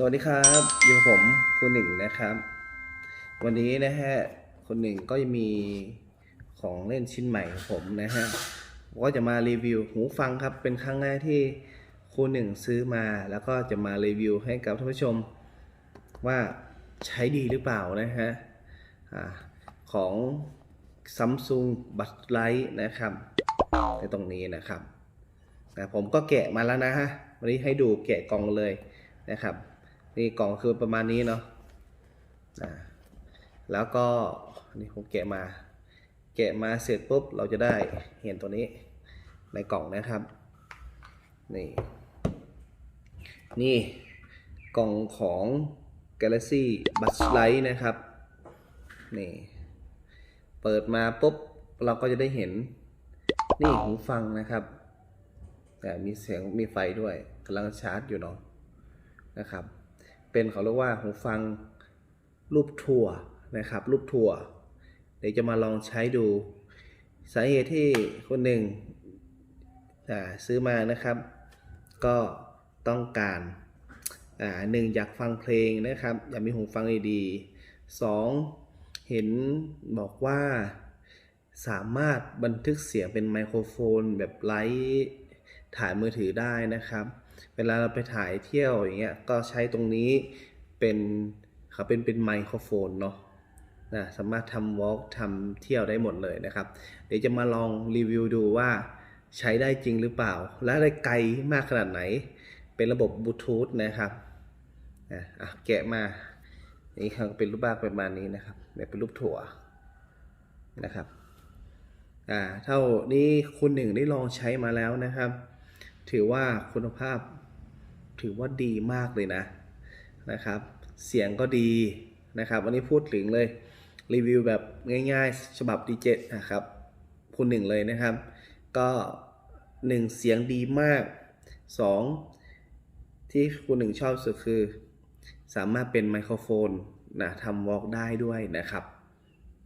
สวัสดีครับอยู่กับผมคุณหนึ่งนะครับ วันนี้นะฮะคุณหนึ่งก็จะมีของเล่นชิ้นใหม่ของผมนะฮะก็จะมารีวิวหูฟังครับ เป็นครั้งแรกที่คุณหนึ่งซื้อมา แล้วก็จะมารีวิวให้กับท่านผู้ชม ว่าใช้ดีหรือเปล่านะฮะอาของ Samsung b u d Light นะครับในตรงนี้นะครับผมก็แกะมาแล้วนะฮะวันนี้ให้ดูแกะกล่องเลยนะครับ นี่กล่องคือประมาณนี้เนาะอ่าแล้วก็นี่ผมแกะมา แกะมาเสร็จปุ๊บเราจะได้เห็นตัวนี้ในกล่องนะครับ นี่นี่กล่องของ Galaxy Buds Light นะครับ นี่ เปิดมาปุ๊บ เราก็จะได้เห็น นี่หูฟังนะครับ แต่มีเสียงมีไฟด้วยกำลังชาร์จอยู่เนาะนะครับ เป็นเขาเรียกว่าหูฟังรูปทั่วนะครับ รูปทั่วเดี๋ยวจะมาลองใช้ดูสาเหตุที่คนหนึ่งซื้อมานะครับ ก็ต้องการหนึ่งอยากฟังเพลงนะครับ อยากมีหูฟังดีๆสองเห็นบอกว่าสามารถบันทึกเสียงเป็นไมโครโฟนแบบไลฟ์ ถ่ายมือถือได้นะครับ เวลาเราไปถ่ายเที่ยวอย่างเงี้ยก็ใช้ตรงนี้เป็นเขาเป็นเป็นไมโครโฟนเนาะนะสามารถทำวอล์กทำเที่ยวได้หมดเลยนะครับ เดี๋ยวจะมาลองรีวิวดูว่าใช้ได้จริงหรือเปล่า และได้ไกลมากขนาดไหน เป็นระบบบลูทูธนะครับอะอะแกะมานี่ครับเป็นรูปบ้างประมาณนี้นะครับแบบเป็นรูปถั่วนะครับอ่าเท่านี้คุณหนึ่งได้ลองใช้มาแล้วนะครับ ถือว่าคุณภาพถือว่าดีมากเลยนะนะครับ เสียงก็ดีนะครับวันนี้พูดถึงเลยรีวิวแบบง่ายๆ ฉบับดีเจนะครับคุณหนึ่งเลยนะครับ ก็หนึ่งเสียงดีมากสองที่คุณหนึ่งชอบสุดคือ สามารถเป็นไมโครโฟนนะทำวอล์กได้ด้วยนะครับ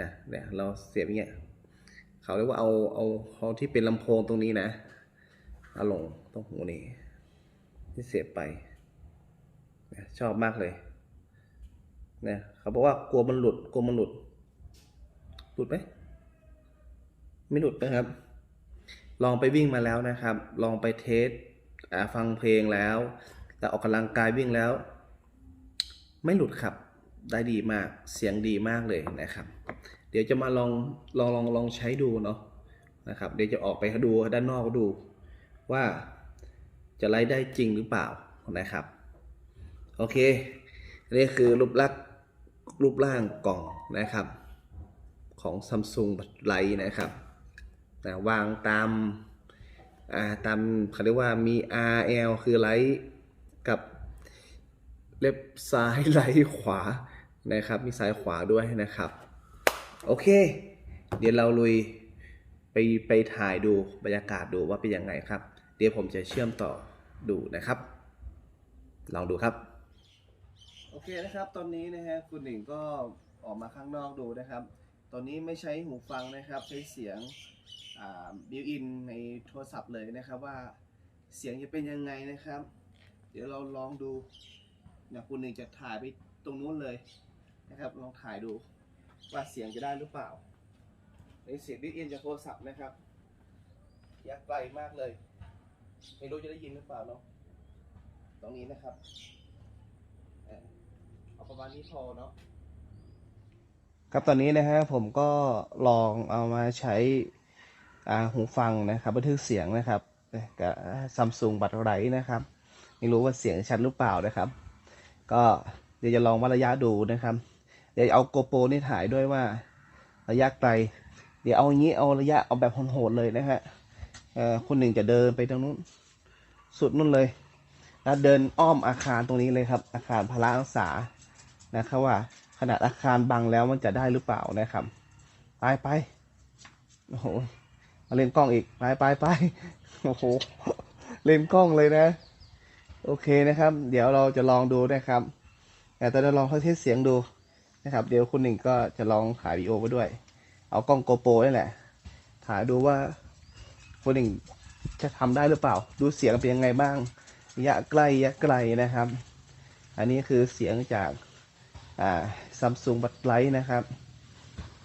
นะเนี่ยเราเสียบอย่างเงี้ยเขาเรียกว่าเอาเอาเอาที่เป็นลำโพงตรงนี้นะ อาลงตรงหูนี่ที่เสียไปนะชอบมากเลยนะเขาบอกว่ากลัวมันหลุดกลัวมันหลุด หลุดไหมไม่หลุดนะครับ ลองไปวิ่งมาแล้วนะครับ ลองไปเทสฟังเพลงแล้ว แต่ออกกำลังกายวิ่งแล้ว ไม่หลุดครับ ได้ดีมากเสียงดีมากเลยนะครับ เดี๋ยวจะมาลองลองลองลองใช้ดูเนาะนะครับ เดี๋ยวจะออกไปดูด้านนอกดู ว่าจะไล่ได้จริงหรือเปล่านะครับ โอเค อันนี่คือรูปลักษ์รูปร่างกล่องนะครับ ของ Samsung บัตไลท์นะครับนะวางตามอ่าตามเขาเรียกว่ามี RL คือไลท์กับเล็บซ้ายไลท์ขวานะครับ มีซ้ายขวาด้วยนะครับ โอเค เดี๋ยวเราลุยไปไปถ่ายดูบรรยากาศดูว่าเป็นยังไงครับ เดี๋ยวผมจะเชื่อมต่อดูนะครับ ลองดูครับ โอเคนะครับ ตอนนี้นะฮะคุณหนิงก็ออกมาข้างนอกดูนะครับ ตอนนี้ไม่ใช้หูฟังนะครับ ใช้เสียงบิวอินในโทรศัพท์เลยนะครับว่าเสียงจะเป็นยังไงนะครับ เดี๋ยวเราลองดูนะคุณหนึ่งจะถ่ายไปตรงนู้นเลยนะครับ ลองถ่ายดูว่าเสียงจะได้หรือเปล่าในเสียงบิวอินจากโทรศัพท์นะครับยากไกลมากเลย ไม่รู้จะได้ยินหรือเปล่าเนาะตรงนี้นะครับเอาประมาณนี้พอเนาะครับตอนนี้นะฮะผมก็ลองเอามาใช้หูฟังนะครับ บันทึกเสียงนะครับกับซัมซุงบัตรไรนะครับ ไม่รู้ว่าเสียงชัดหรือเปล่านะครับ ก็เดี๋ยวจะลองวัดระยะดูนะครับ เดี๋ยวเอาโกโปรนี่ถ่ายด้วยว่าระยะไกล เดี๋ยวเอาอย่างนี้เอาระยะเอาแบบโหดเลยนะฮะ คนหนึ่งจะเดินไปตรงนู้น สุดนู่นเลยแล้วเดินอ้อมอาคารตรงนี้เลยครับ อาคารพละศึกษานะครับว่าขนาดอาคารบังแล้วมันจะได้หรือเปล่านะครับ ไปไปโอ้โหมาเล่นกล้องอีกไปไปไปโอ้โหเล่นกล้องเลยนะ โอเคนะครับ เดี๋ยวเราจะลองดูนะครับแต่ตอนนี้ลองเขาเทสเสียงดูนะครับ เดี๋ยวคุณหนึ่งก็จะลองถ่ายวีดีโอไปด้วย เอากล้องโกโปรนี่แหละถ่ายดูว่า คุณหนึ่งจะทำได้หรือเปล่า ดูเสียงเป็นยังไงบ้างระยะใกล้ระยะไกลนะครับ อันนี้คือเสียงจากซัมซุงบัตไลท์นะครับ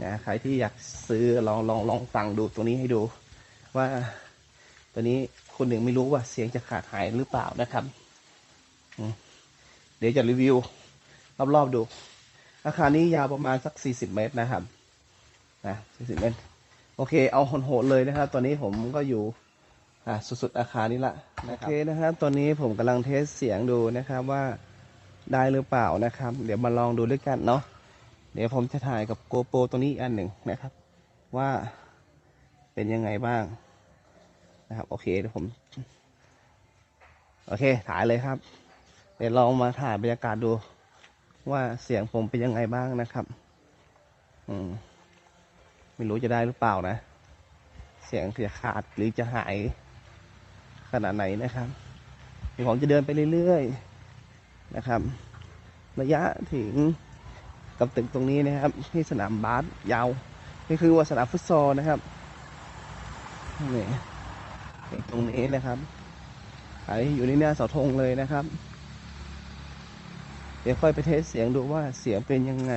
นะใครที่อยากซื้อลองลองลองฟังดูตัวนี้ให้ดู ว่าตัวนี้คนหนึ่งไม่รู้ว่าเสียงจะขาดหายหรือเปล่านะครับ เดี๋ยวจะรีวิวรอบๆดู อาคารนี้ยาวประมาณสัก 40 เมตรนะครับนะ40 เมตร โอเค เอาโหดๆเลยนะครับ ตอนนี้ผมก็อยู่อ่าสุดๆอาคารนี้ละนะครับโอเคนะครับ ตอนนี้ผมกำลังเทสเสียงดูนะครับว่าได้หรือเปล่านะครับ เดี๋ยวมาลองดูด้วยกันเนาะเดี๋ยวผมจะถ่ายกับโกโปรตัวนี้อีกอันหนึ่งนะครับ ว่าเป็นยังไงบ้างนะครับ โอเคเดี๋ยวผม โอเค ถ่ายเลยครับ เดี๋ยวลองมาถ่ายบรรยากาศดู ว่าเสียงผมเป็นยังไงบ้างนะครับ อืม ไม่รู้จะได้หรือเปล่านะ เสียงจะขาดหรือจะหายขนาดไหนนะครับเดี๋ยวผมจะเดินไปเรื่อยๆนะครับ ระยะถึงกับตึกตรงนี้นะครับ ที่สนามบาสยาวนี่คือว่าสนามฟุตซอลนะครับนี่ตรงนี้นะครับขายอยู่ในหน้าเสาธงเลยนะครับ เดี๋ยวค่อยไปเทสเสียงดูว่าเสียงเป็นยังไง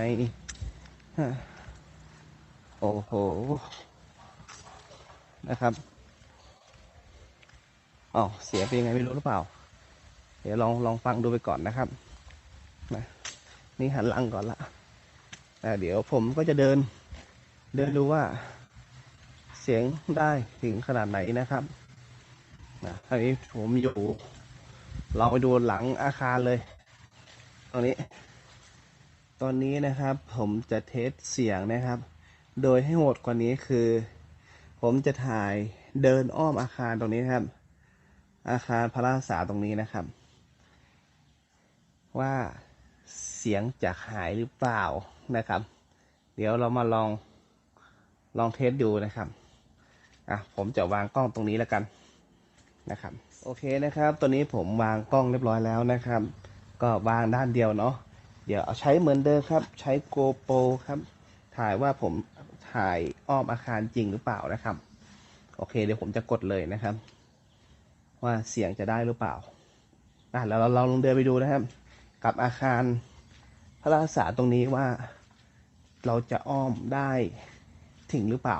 ฮะ อ้โห นะครับอ๋อเสียงเป็นยังไงไม่รู้หรือเปล่า เดี๋ยวลองลองฟังดูไปก่อนนะครับนะนี่หันหลังก่อนละแต่เดี๋ยวผมก็จะเดิน เดินดูว่า เสียงได้ถึงขนาดไหนนะครับนะอันนี้ผมอยู่ลองไปดูหลังอาคารเลย ตรงนี้ ตอนนี้นะครับ ผมจะเทสเสียงนะครับ โดยให้โหดกว่านี้คือ ผมจะถ่ายเดินอ้อมอาคารตรงนี้นะครับ อาคารพระราษาตรงนี้นะครับ ว่าเสียงจะหายหรือเปล่านะครับ เดี๋ยวเรามาลองลองเทสดูนะครับอะผมจะวางกล้องตรงนี้แล้วกันนะครับ โอเคนะครับ ตัวนี้ผมวางกล้องเรียบร้อยแล้วนะครับ ก็วางด้านเดียวเนาะเดี๋ยวเอาใช้เหมือนเดิมครับ ใช้ GoPro ครับ ถ่ายว่าผม ถ่ายอ้อมอาคารจริงหรือเปล่านะครับ โอเค เดี๋ยวผมจะกดเลยนะครับ ว่าเสียงจะได้หรือเปล่าอะแล้วเราลองเดินไปดูนะครับ กับอาคารพระราษาตรงนี้ว่าเราจะอ้อมได้ถึงหรือเปล่า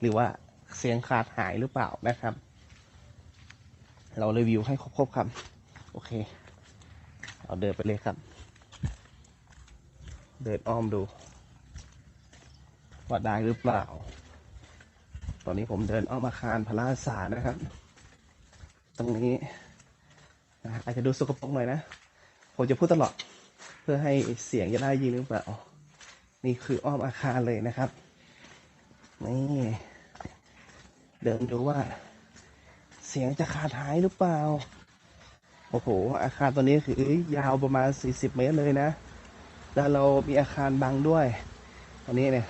หรือว่าเสียงขาดหายหรือเปล่านะครับ เรารีวิวให้ครบๆครับ โอเค เอาเดินไปเลยครับ เดินอ้อมดู ว่าได้หรือเปล่า ตอนนี้ผมเดินอ้อมอาคารพระราษานะครับ ตรงนี้อาจจะดูสกปรกหน่อยนะ ผมจะพูดตลอด เพื่อให้เสียงจะได้ยินหรือเปล่า นี่คืออ้อมอาคารเลยนะครับ นี่เดินดูว่า เสียงจะขาดหายหรือเปล่า โอ้โห อาคารตัวนี้คือยาวประมาณ 40 เมตรเลยนะ แล้วเรามีอาคารบังด้วย ตอนนี้เนี่ย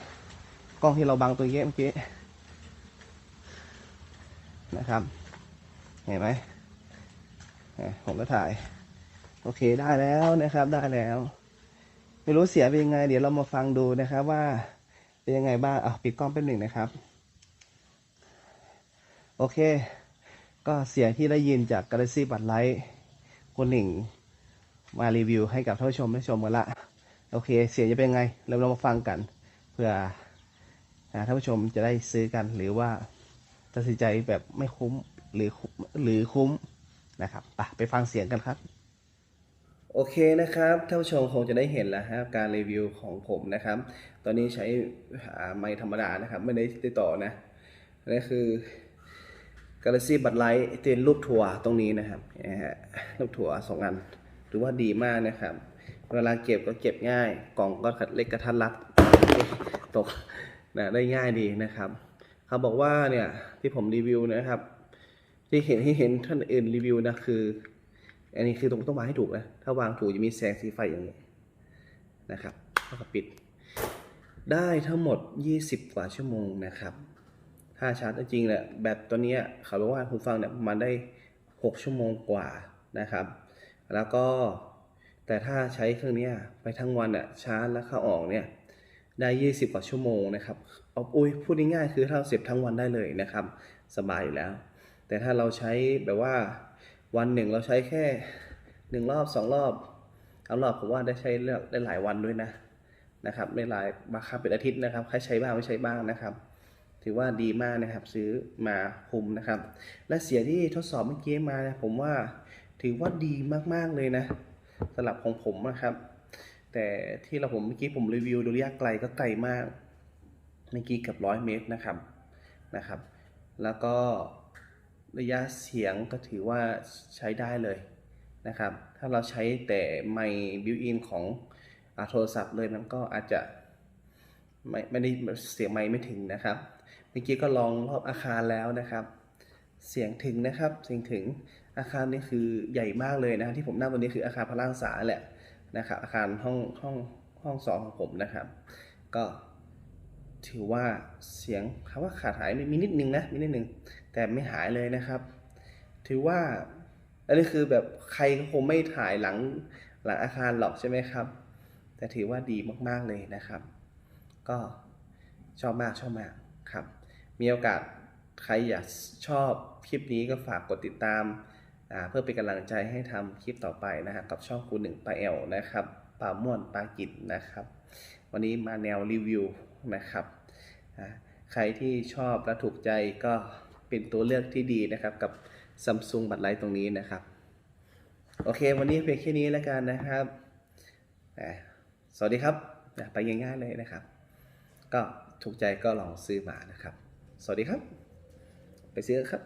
กล้องที่เราบังตัวเมื่อกี้นะครับ เห็นไหมผมก็ถ่าย โอเคได้แล้วนะครับ ได้แล้ว ไม่รู้เสียเป็นยังไง เดี๋ยวเรามาฟังดูนะครับ ว่าเป็นยังไงบ้างอะปิดกล้องเป็นหนึ่งนะครับ โอเค ก็เสียงที่ได้ยินจาก Galaxy บัตไลท์คนหนึ่งมารีวิวให้กับท่านผู้ชมได้ชมกันละ โอเค เสียงจะเป็นไง เราเรามาฟังกันเพื่อ ท่านผู้ชมจะได้ซื้อกันหรือว่าตัดสินใจแบบไม่คุ้มหรือหรือคุ้มนะครับไปไปฟังเสียงกันครับ โอเคนะครับท่านผู้ชมคงจะได้เห็นแล้วครับการรีวิวของผมนะครับ ตอนนี้ใช้ไมค์ธรรมดานะครับ ไม่ได้ติดต่อนะนี่คือ Galaxy บัตไลท์เตียนรูปถั่วตรงนี้นะครับนะฮะรูปถั่วสองอันถือว่าดีมากนะครับ เวลาเก็บก็เก็บง่าย กล่องก็เล็กกระทัดรัดตก นะได้ง่ายดีนะครับเขาบอกว่าเนี่ยที่ผมรีวิวนะครับ ที่เห็นที่เห็นท่านอื่นรีวิวนะคือ อันนี้คือต้องต้องวางให้ถูกนะถ้าวางถูกจะมีแสงสีไฟอย่างนี้นะครับแล้วก็ปิด ได้ทั้งหมด 20 กว่าชั่วโมงนะครับ ถ้าชาร์จจริงแหละแบตตัวนี้เขาบอกว่าคุณฟังเนี่ยมาณได้ 6 ชั่วโมงกว่านะครับ แล้วก็แต่ถ้าใช้เครื่องนี้ไปทั้งวันอะชาร์จแล้วเข้าออกเนี่ย ได้ 20 กว่าชั่วโมงนะครับเอาอุ้ยพูดง่ายๆคือถ้าเราเสียบทั้งวันได้เลยนะครับ สบายอยู่แล้ว แต่ถ้าเราใช้แบบว่าวันหนึ่งเราใช้แค่หนึ่งรอบสองรอบทั้งรอบผมว่าได้ใช้เลือกได้หลายวันด้วยนะนะครับได้หลายบางครั้งเป็นอาทิตย์นะครับใครใช้บ้างไม่ใช้บ้างนะครับ ถือว่าดีมากนะครับซื้อมาคุมนะครับ และเสียที่ทดสอบเมื่อกี้มาผมว่าถือว่าดีมากๆเลยนะสำหรับของผมนะครับ แต่ที่เราผมเมื่อกี้ผมรีวิวดูระยะไกลก็ไกลมากเมื่อกี้เกับร้อยเมตรนะครับนะครับ แล้วก็ระยะเสียงก็ถือว่าใช้ได้เลยนะครับ ถ้าเราใช้แต่ไมค์บิวอินของอโทรศัพท์เลยมันก็อาจจะไม่ไม่ได้เสียงไมค์ไม่ถึงนะครับ เมื่อกี้ก็ลองรอบอาคารแล้วนะครับ เสียงถึงนะครับเสียงถึงอาคารนี้คือใหญ่มากเลยนะที่ผมนั่งตัวนี้คืออาคารพระล่างษาแหละ นะครับอาคารห้องห้องห้องสองของผมนะครับ ก็ถือว่าเสียงคำว่าขาดหายมีนิดนึงนะมีนิดนึงแต่ไม่หายเลยนะครับ ถือว่าอันนี้คือแบบใครก็คงไม่ถ่ายหลังหลังอาคารหรอกใช่ไหมครับ แต่ถือว่าดีมากๆเลยนะครับ ก็ชอบมากชอบมากครับ มีโอกาสใครอยากชอบคลิปนี้ก็ฝากกดติดตาม เพื่อเป็นกำลังใจให้ทำคลิปต่อไปนะครับกับช่องคูหนึ่งปลาแอลนะครับปลาม่วนปลากิดนะครับ วันนี้มาแนวรีวิวนะครับใครที่ชอบและถูกใจก็เป็นตัวเลือกที่ดีนะครับกับซัมซุงบัตรไลท์ตรงนี้นะครับ โอเค วันนี้เพียงแค่นี้แล้วกันนะครับ สวัสดีครับไปง่ายๆเลยนะครับ ก็ถูกใจก็ลองซื้อมานะครับ สวัสดีครับ ไปซื้อครับ